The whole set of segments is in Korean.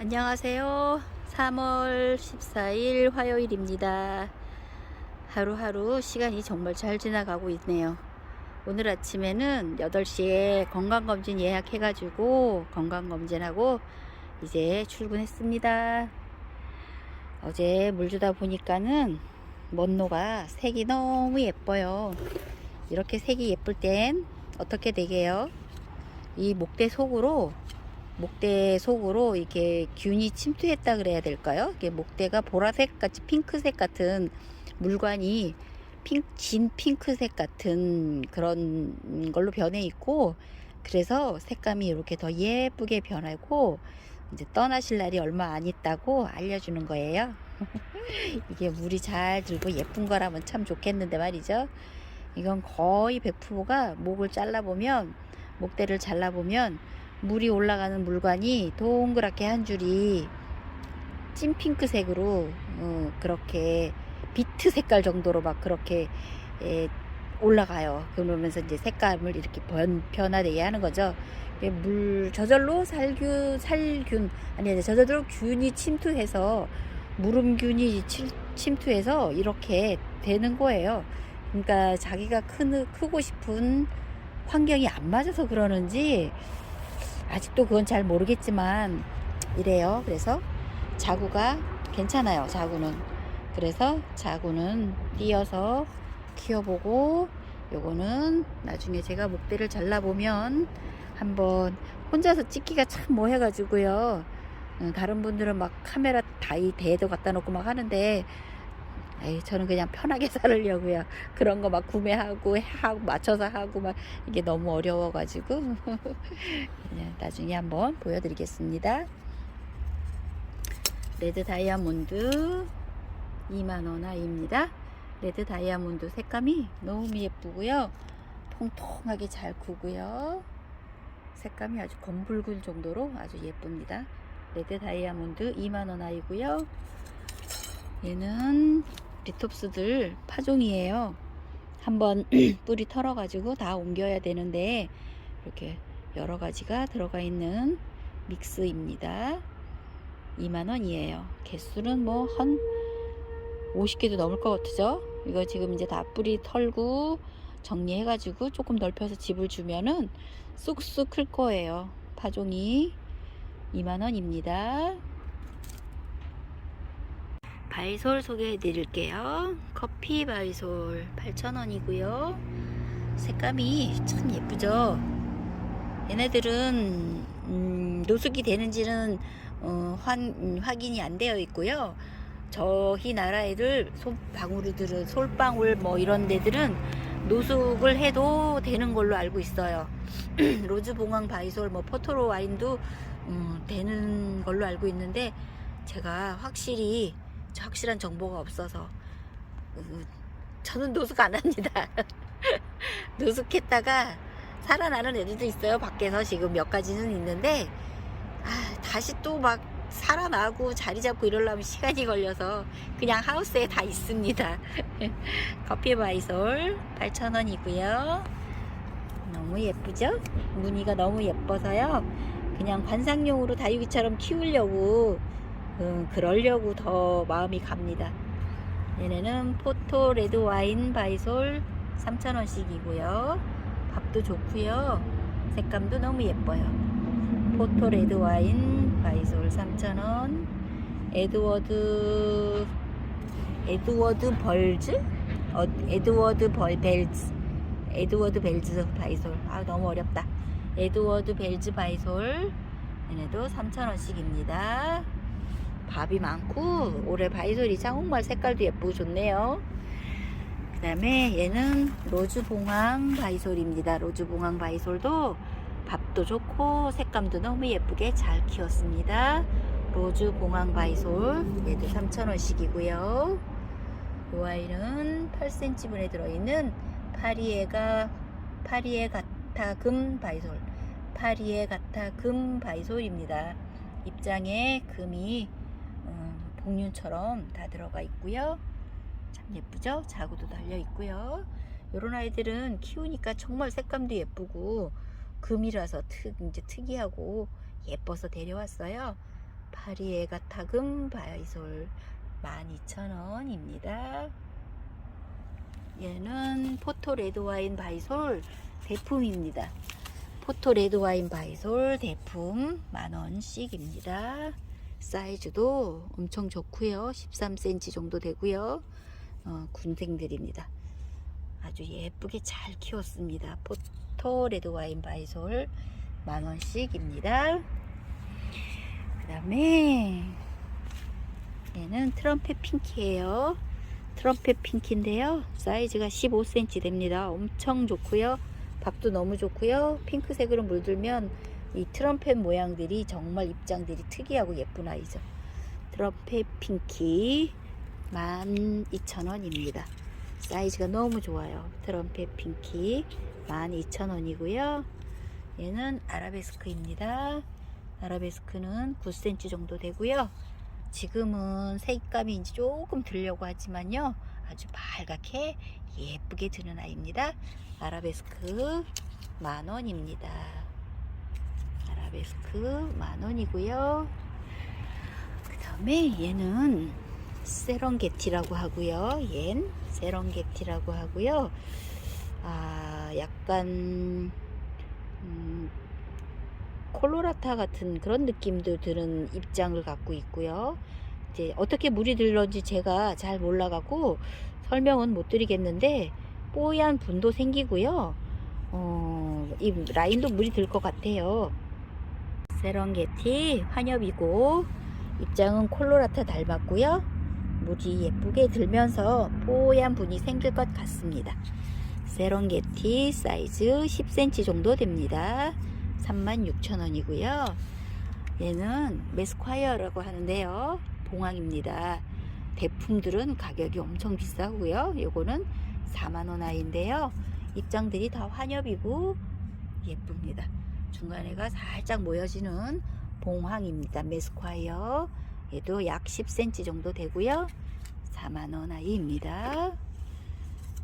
안녕하세요. 3월 14일 화요일입니다. 하루하루 시간이 정말 잘 지나가고 있네요. 오늘 아침에는 8시에 건강검진 예약해가지고 건강검진하고 이제 출근했습니다. 어제 물 주다 보니까는 먼노가 색이 너무 예뻐요. 이렇게 색이 예쁠 땐 어떻게 되게요? 이 목대 속으로 목대 속으로 이렇게 균이 침투했다 그래야 될까요? 이게 목대가 보라색 같이 핑크색 같은 물관이 핑, 진 핑크색 같은 그런 걸로 변해 있고 그래서 색감이 이렇게 더 예쁘게 변하고 이제 떠나실 날이 얼마 안 있다고 알려주는 거예요. 이게 물이 잘 들고 예쁜 거라면 참 좋겠는데 말이죠. 이건 거의 100%가 목을 잘라보면 목대를 잘라보면 물이 올라가는 물관이 동그랗게 한 줄이 찐 핑크색으로 어, 그렇게 비트 색깔 정도로 막 그렇게 에, 올라가요. 그러면서 이제 색감을 이렇게 변, 변화되게 하는 거죠. 물 저절로 살균 살균 아니 저절로 균이 침투해서 무름균이 침- 침투해서 이렇게 되는 거예요. 그러니까 자기가 크, 크고 싶은 환경이 안 맞아서 그러는지 아직도 그건 잘 모르겠지만 이래요. 그래서 자구가 괜찮아요. 자구는. 그래서 자구는 띄어서 키워보고 요거는 나중에 제가 목대를 잘라보면 한번 혼자서 찍기가 참 뭐해가지고요. 음, 다른 분들은 막 카메라 다이 대도 갖다 놓고 막 하는데 에이, 저는 그냥 편하게 살으려고요. 그런 거 막 구매하고 하고 맞춰서 하고 막 이게 너무 어려워가지고 나중에 한번 보여드리겠습니다. 레드 다이아몬드 2만원 아이입니다. 레드 다이아몬드 색감이 너무 예쁘고요. 통통하게 잘 구고요. 색감이 아주 검붉은 정도로 아주 예쁩니다. 레드 다이아몬드 2만원 아이고요. 얘는 리톱스들 파종이에요. 한번 뿌리 털어가지고 다 옮겨야 되는데 이렇게 여러 가지가 들어가 있는 믹스입니다. 2만원이에요. 개수는 뭐 한 50개도 넘을 것 같죠? 이거 지금 이제 다 뿌리 털고 정리해가지고 조금 넓혀서 집을 주면은 쑥쑥 클 거예요. 파종이 2만원입니다. 바이솔 소개해 드릴게요. 커피 바이솔 8,000원이고요. 색감이 참 예쁘죠? 얘네들은 음, 노숙이 되는지는 어, 환, 음, 확인이 안 되어 있고요. 저희 나라 애들 솔방울이들은 솔방울 뭐 이런 데들은 노숙을 해도 되는 걸로 알고 있어요. 로즈 봉황 바이솔 뭐 포토로 와인도 음, 되는 걸로 알고 있는데 제가 확실히 확실한 정보가 없어서 어, 저는 노숙 안 합니다. 노숙했다가 살아나는 애들도 있어요. 밖에서 지금 몇 가지는 있는데 아, 다시 또 막 살아나고 자리 잡고 이러려면 시간이 걸려서 그냥 하우스에 다 있습니다. 커피 바이솔 8,000원이고요. 너무 예쁘죠? 무늬가 너무 예뻐서요. 그냥 관상용으로 다육이처럼 키우려고 음, 그러려고 더 마음이 갑니다. 얘네는 포토 레드 와인 바이솔 3,000원씩이고요. 밥도 좋고요. 색감도 너무 예뻐요. 포토 레드 와인 바이솔 3,000원. 에드워드 에드워드 벌즈? 어, 에드워드 벌 벨즈. 에드워드 벨즈 바이솔. 아 너무 어렵다. 에드워드 벨즈 바이솔. 얘네도 3,000원씩입니다. 밥이 많고 올해 바이솔이 정말 색깔도 예쁘고 좋네요. 그 다음에 얘는 로즈봉황 바이솔입니다. 로즈봉황 바이솔도 밥도 좋고 색감도 너무 예쁘게 잘 키웠습니다. 로즈봉황 바이솔 얘도 3,000원씩이고요. 이 아이는 8cm분에 들어있는 파리에가 파리에 가타 금 바이솔 파리에 가타 금 바이솔입니다. 입장에 금이 음, 복륜처럼 다 들어가 있고요. 참 예쁘죠? 자구도 달려 있고요. 이런 아이들은 키우니까 정말 색감도 예쁘고 금이라서 특 이제 특이하고 예뻐서 데려왔어요. 파리에가 타금 바이솔 12,000원입니다. 얘는 포토 레드 와인 바이솔 대품입니다. 포토 레드 와인 바이솔 대품 만원씩입니다. 사이즈도 엄청 좋고요. 13cm 정도 되고요. 어, 군생들입니다. 아주 예쁘게 잘 키웠습니다. 포토 레드 와인 바이솔 만원씩입니다. 그 다음에 얘는 트럼펫 핑키예요. 트럼펫 핑키인데요. 사이즈가 15cm 됩니다. 엄청 좋고요. 밥도 너무 좋고요. 핑크색으로 물들면 이 트럼펫 모양들이 정말 입장들이 특이하고 예쁜 아이죠. 트럼펫 핑키 12,000원입니다. 사이즈가 너무 좋아요. 트럼펫 핑키 12,000원이고요. 얘는 아라베스크입니다. 아라베스크는 9cm 정도 되고요. 지금은 색감이 조금 들려고 하지만요. 아주 빨갛게 예쁘게 드는 아이입니다. 아라베스크 만원입니다. 아라베스크 만원이고요. 그 다음에 얘는 세렁게티라고 하고요. 얜 세렁게티라고 하고요. 아, 약간 음, 콜로라타 같은 그런 느낌도 드는 입장을 갖고 있고요. 이제 어떻게 물이 들는지 제가 잘 몰라갖고 설명은 못 드리겠는데 뽀얀 분도 생기고요. 어, 이 라인도 물이 들 것 같아요. 세렁게티 환엽이고 입장은 콜로라타 닮았고요. 물이 예쁘게 들면서 뽀얀 분이 생길 것 같습니다. 세렁게티 사이즈 10cm 정도 됩니다. 36,000원이고요. 얘는 메스콰이어라고 하는데요. 봉황입니다. 대품들은 가격이 엄청 비싸고요. 요거는 4만원 아이인데요. 입장들이 다 환엽이고 예쁩니다. 중간에가 살짝 모여지는 봉황입니다. 메스콰이어. 얘도 약 10cm 정도 되고요. 4만원 아이입니다.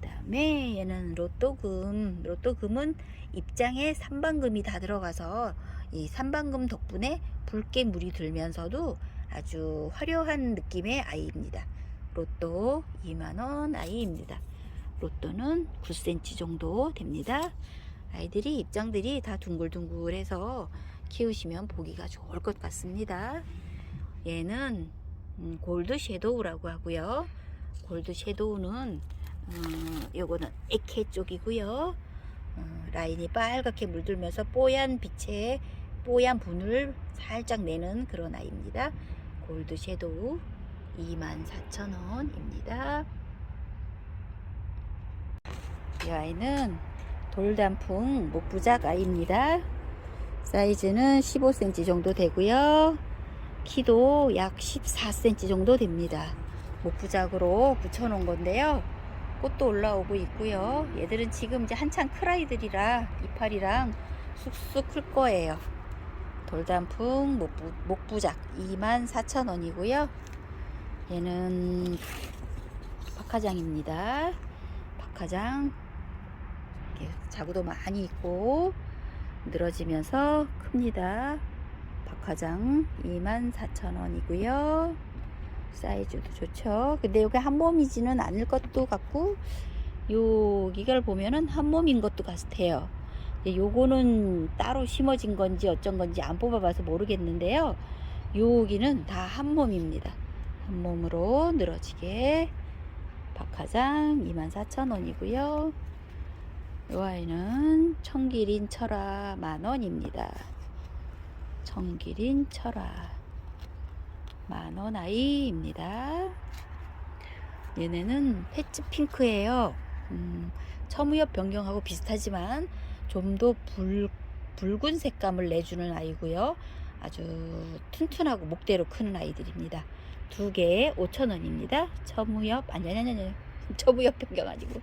그 다음에 얘는 로또금. 로또금은 입장에 삼방금이 다 들어가서 이 삼방금 덕분에 붉게 물이 들면서도 아주 화려한 느낌의 아이입니다. 로또 2만원 아이입니다. 로또는 9cm 정도 됩니다. 아이들이 입장들이 다 둥글둥글해서 키우시면 보기가 좋을 것 같습니다. 얘는 음, 골드 섀도우라고 하고요. 골드 섀도우는 음, 요거는 에케 쪽이고요. 어, 라인이 빨갛게 물들면서 뽀얀 빛에 뽀얀 분을 살짝 내는 그런 아이입니다. 골드 섀도우 24,000원입니다. 이 아이는 돌단풍 목부작 아이입니다. 사이즈는 15cm 정도 되고요. 키도 약 14cm 정도 됩니다. 목부작으로 붙여놓은 건데요. 꽃도 올라오고 있고요. 얘들은 지금 이제 한창 클 아이들이라 이파리랑 쑥쑥 클 거예요. 돌단풍 목부, 목부작 24,000원이고요. 얘는 박하장입니다. 박하장 이렇게 자구도 많이 있고 늘어지면서 큽니다. 박하장 24,000원이고요. 사이즈도 좋죠. 근데 여기 한 몸이지는 않을 것도 같고 여기를 보면은 한 몸인 것도 같아요. 요거는 따로 심어진 건지 어쩐 건지 안 뽑아봐서 모르겠는데요. 여기는 다 한 몸입니다. 한 몸으로 늘어지게 박하장 24,000원이고요. 이 아이는 청기린 철화 만원입니다. 청기린 철화 만원 아이입니다. 얘네는 패치 핑크예요. 음, 첨우엽 변경하고 비슷하지만 좀 더 붉은 색감을 내주는 아이고요. 아주 튼튼하고 목대로 크는 아이들입니다. 두 개에 5,000원입니다. 첨우엽, 아니, 아니, 아니, 아니. 첨우엽 변경 아니고.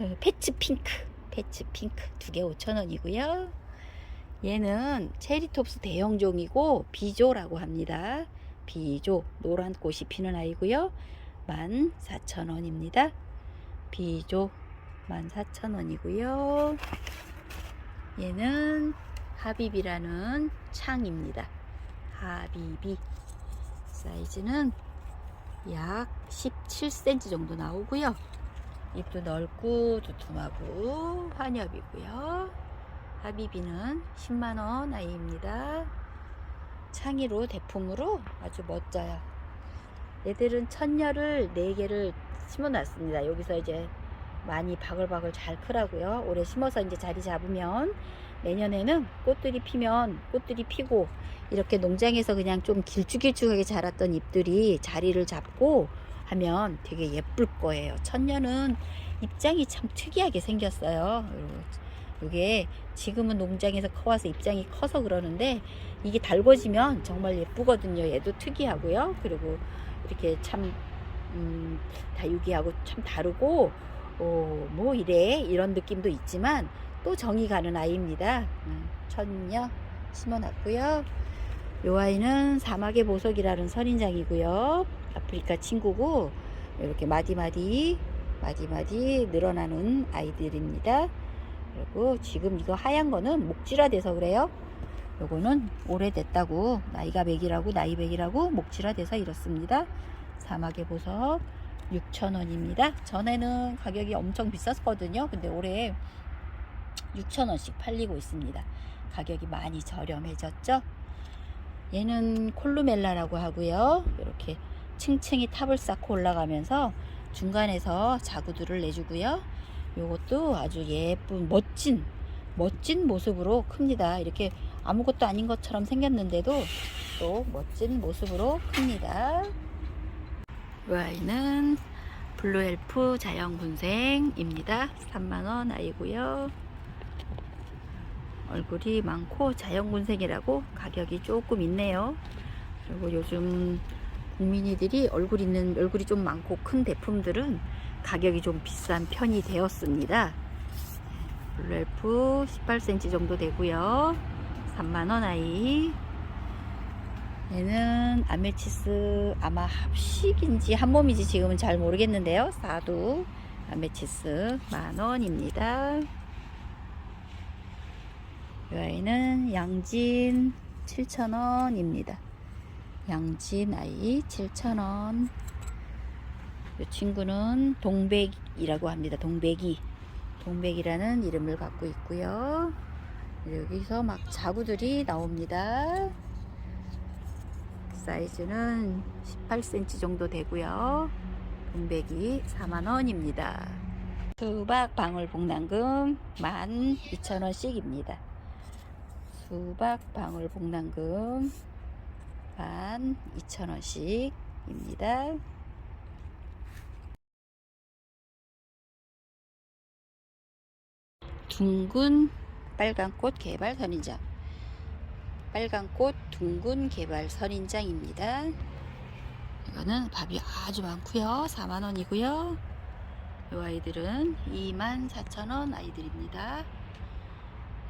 어, 패치 핑크, 패치 핑크 두 개 5,000원이고요. 얘는 체리톱스 대형종이고 비조라고 합니다. 비조 노란 꽃이 피는 아이고요. 14,000원입니다. 비조 14,000원이고요. 얘는 하비비라는 창입니다. 하비비 사이즈는 약 17cm 정도 나오고요. 입도 넓고 두툼하고 환엽이고요. 하비비는 10만원 아이입니다. 창의로 대품으로 아주 멋져요. 얘들은 천녀를 4개를 심어 놨습니다. 여기서 이제 많이 바글바글 잘 크라고요. 올해 심어서 이제 자리 잡으면 내년에는 꽃들이 피면 꽃들이 피고 이렇게 농장에서 그냥 좀 길쭉길쭉하게 자랐던 잎들이 자리를 잡고 하면 되게 예쁠 거예요. 천년은 입장이 참 특이하게 생겼어요. 이게 지금은 농장에서 커와서 입장이 커서 그러는데 이게 달궈지면 정말 예쁘거든요. 얘도 특이하고요. 그리고 이렇게 참 음, 다육이하고 참 다르고 어, 뭐 이래 이런 느낌도 있지만 또 정이 가는 아이입니다. 음, 천녀 심어놨고요. 요 아이는 사막의 보석이라는 선인장이고요. 아프리카 친구고 이렇게 마디마디 마디마디 늘어나는 아이들입니다. 그리고 지금 이거 하얀 거는 목질화 돼서 그래요. 요거는 오래됐다고 나이가 맥이라고 나이 맥이라고 목질화 돼서 이렇습니다. 사막의 보석 6,000원입니다. 전에는 가격이 엄청 비쌌거든요. 근데 올해 6,000원씩 팔리고 있습니다. 가격이 많이 저렴해졌죠. 얘는 콜루멜라라고 하고요. 이렇게 층층이 탑을 쌓고 올라가면서 중간에서 자구들을 내주고요. 요것도 아주 예쁜 멋진 멋진 모습으로 큽니다. 이렇게 아무것도 아닌 것처럼 생겼는데도 또 멋진 모습으로 큽니다. 이 아이는 블루엘프 자연군생입니다. 3만원 아이고요. 얼굴이 많고 자연군생이라고 가격이 조금 있네요. 그리고 요즘 국민이들이 얼굴 있는 얼굴이 좀 많고 큰 제품들은 가격이 좀 비싼 편이 되었습니다. 블루엘프 18cm 정도 되고요. 3만원 아이. 얘는 아메치스 아마 합식인지 한몸이지 지금은 잘 모르겠는데요. 사두 아메치스 만원입니다. 이 아이는 양진 7,000원입니다. 양진 아이 7,000원. 이 친구는 동백이라고 합니다. 동백이. 동백이라는 이름을 갖고 있고요. 여기서 막 자구들이 나옵니다. 사이즈는 18cm 정도 되고요. 동백이 4만원입니다. 수박 방울복랑금 12,000원씩입니다. 수박 방울복랑금 12,000원씩입니다. 둥근 빨간꽃 개발 선인장 빨간꽃 둥근 개발 선인장입니다. 이거는 밥이 아주 많고요. 4만원이고요. 이 아이들은 24,000원 아이들입니다.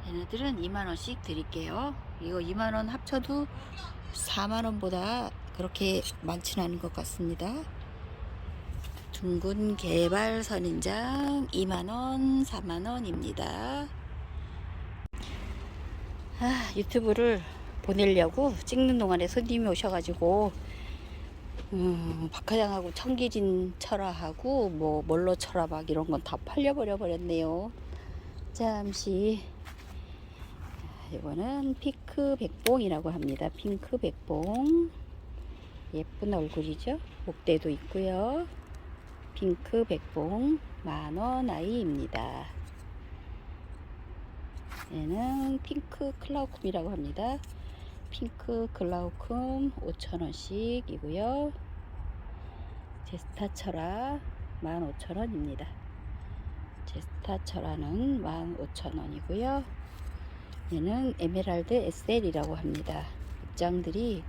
얘네들은 2만원씩 드릴게요. 이거 2만원 합쳐도 4만원보다 그렇게 많지는 않은 것 같습니다. 둥근 개발 선인장 2만원, 4만원입니다. 아, 유튜브를 보내려고 찍는 동안에 손님이 오셔가지고 음, 박하장하고 청기진 철화하고 뭐 멀로 철화 막 이런 건 다 팔려버려 버렸네요. 잠시 이거는 핑크 백봉이라고 합니다. 핑크 백봉 예쁜 얼굴이죠. 목대도 있고요. 핑크 백봉 만원 아이입니다. 얘는 핑크 클라우쿰이라고 합니다. 핑크 클라우쿰 5,000원씩이고요. 제스타철화 15,000원입니다. 제스타철화는 15,000원이고요. 얘는 에메랄드 SL이라고 합니다. 입장들이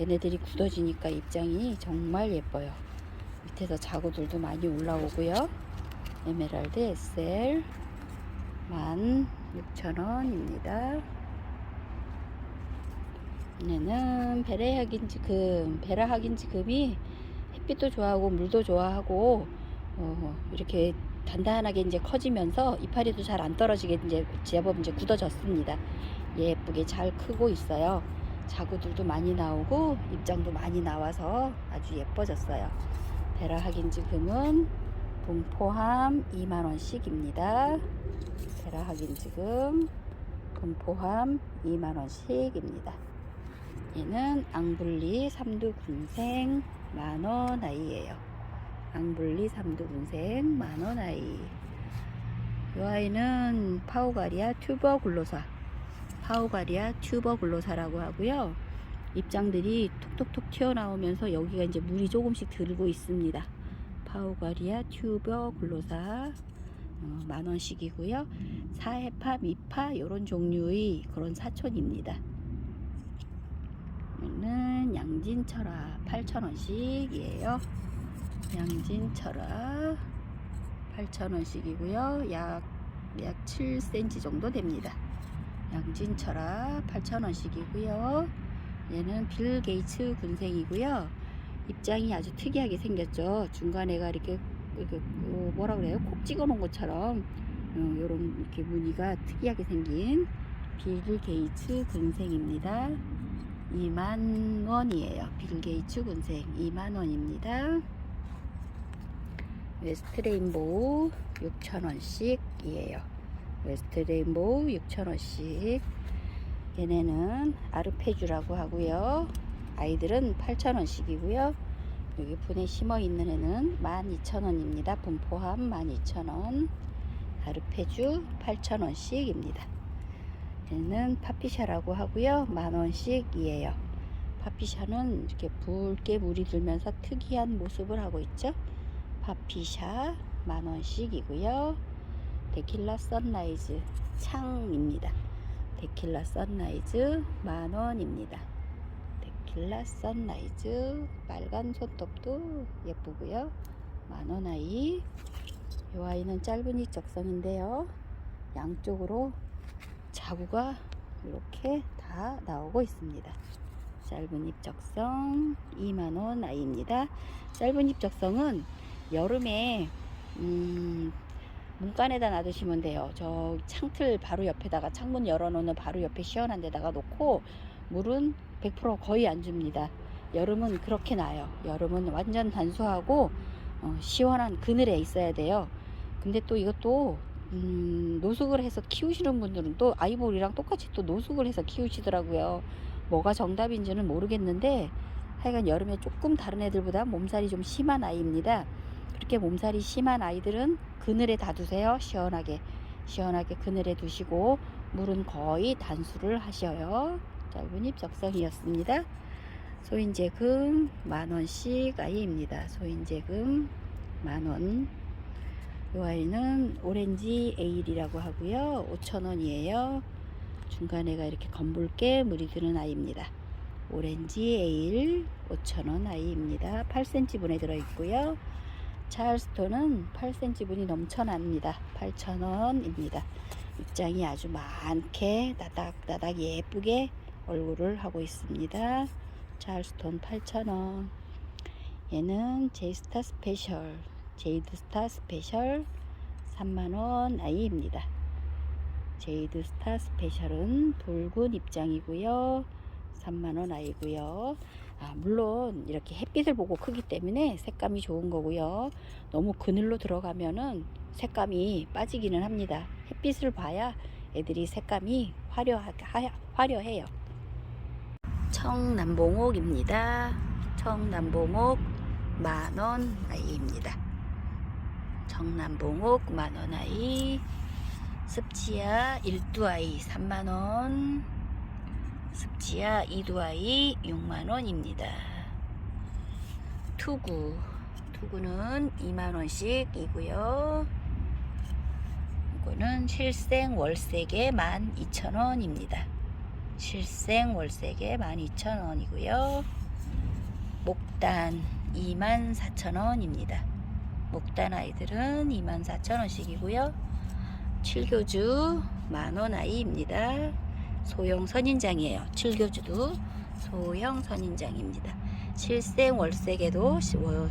얘네들이 굳어지니까 입장이 정말 예뻐요. 밑에서 자구들도 많이 올라오고요. 에메랄드 SL 16,000원입니다. 얘는 베라하긴 지금, 베라 하긴 지금이 햇빛도 좋아하고 물도 좋아하고 어, 이렇게 단단하게 이제 커지면서 이파리도 잘 안 떨어지게 이제 제법 이제 굳어졌습니다. 예쁘게 잘 크고 있어요. 자구들도 많이 나오고 입장도 많이 나와서 아주 예뻐졌어요. 베라 확인지금은 분포함 2만원씩입니다. 베라 확인지금 분포함 2만원씩입니다. 얘는 앙블리 삼두 군생 만원 아이예요. 앙블리 삼두군생 만원 아이. 이 아이는 파우가리아 튜버글로사. 파우가리아 튜버글로사라고 하고요. 입장들이 톡톡톡 튀어나오면서 여기가 이제 물이 조금씩 들고 있습니다. 파우가리아 튜버글로사 어, 만 원씩이고요. 사해파, 미파 이런 종류의 그런 사촌입니다. 얘는 양진철아 8,000원씩이에요. 양진철아 8,000원씩이고요. 약, 약 7cm 정도 됩니다. 양진철아 8,000원씩이고요. 얘는 빌 게이츠 군생이고요. 입장이 아주 특이하게 생겼죠. 중간에가 이렇게, 이렇게 어, 뭐라 그래요? 콕 찍어 놓은 것처럼 어, 요런 이렇게 무늬가 특이하게 생긴 빌 게이츠 군생입니다. 2만 원이에요. 빌 게이츠 군생 2만 원입니다. 웨스트 레인보우 6,000원씩이에요. 웨스트 레인보우 6,000원씩. 얘네는 아르페주라고 하고요. 아이들은 8,000원씩이고요. 여기 분에 심어 있는 애는 12,000원입니다. 분 포함 12,000원. 아르페주 8,000원씩입니다. 얘는 파피샤라고 하고요. 만원씩이에요. 파피샤는 이렇게 붉게 물이 들면서 특이한 모습을 하고 있죠. 파피샤 만원씩이고요. 데킬라 선라이즈 창입니다. 데킬라 선라이즈 만원입니다. 데킬라 선라이즈 빨간 손톱도 예쁘고요. 만원 아이. 이 아이는 짧은 입적성인데요. 양쪽으로 자구가 이렇게 다 나오고 있습니다. 짧은 입적성 2만원 아이입니다. 짧은 입적성은 여름에 음, 문간에다 놔두시면 돼요. 저 창틀 바로 옆에다가 창문 열어놓는 바로 옆에 시원한 데다가 놓고 물은 100% 거의 안 줍니다. 여름은 그렇게 나요. 여름은 완전 단수하고 어, 시원한 그늘에 있어야 돼요. 근데 또 이것도 음, 노숙을 해서 키우시는 분들은 또 아이보리랑 똑같이 또 노숙을 해서 키우시더라고요. 뭐가 정답인지는 모르겠는데 하여간 여름에 조금 다른 애들보다 몸살이 좀 심한 아이입니다. 그렇게 몸살이 심한 아이들은 그늘에 다 두세요. 시원하게. 시원하게 그늘에 두시고 물은 거의 단수를 하셔요. 짧은 잎 적성이었습니다. 소인제금 만원씩 아이입니다. 소인제금 만원. 이 아이는 오렌지 에일이라고 하고요. 5,000원이에요. 중간에가 이렇게 검붉게 물이 드는 아이입니다. 오렌지 에일 5,000원 아이입니다. 8cm 분에 들어있고요. 찰스톤은 8cm 분이 넘쳐납니다. 8,000원입니다. 입장이 아주 많게 나닥나닥 예쁘게 얼굴을 하고 있습니다. 찰스톤 8,000원. 얘는 제이스타 스페셜, 제이드스타 스페셜 3만원 아이입니다. 제이드스타 스페셜은 붉은 입장이고요. 3만원 아이고요. 아, 물론 이렇게 햇빛을 보고 크기 때문에 색감이 좋은 거고요. 너무 그늘로 들어가면은 색감이 빠지기는 합니다. 햇빛을 봐야 애들이 색감이 화려하, 하, 화려해요. 청남봉옥입니다. 청남봉옥 만원 아이입니다. 청남봉옥 만원 아이. 습지야 1두아이 3만원. 습지야 2두아이 6만원입니다. 투구. 투구는 2만원씩이고요. 이거는 실생 월세계 12,000원입니다. 실생 월세계 12,000원이고요. 목단 24,000원입니다. 목단 아이들은 24,000원씩이고요. 칠교주 만원 아이입니다. 소형 선인장이에요. 칠교주도 소형 선인장입니다. 실생 월세계도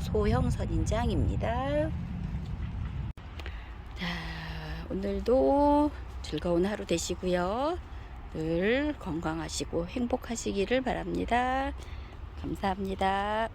소형 선인장입니다. 자, 오늘도 즐거운 하루 되시고요. 늘 건강하시고 행복하시기를 바랍니다. 감사합니다.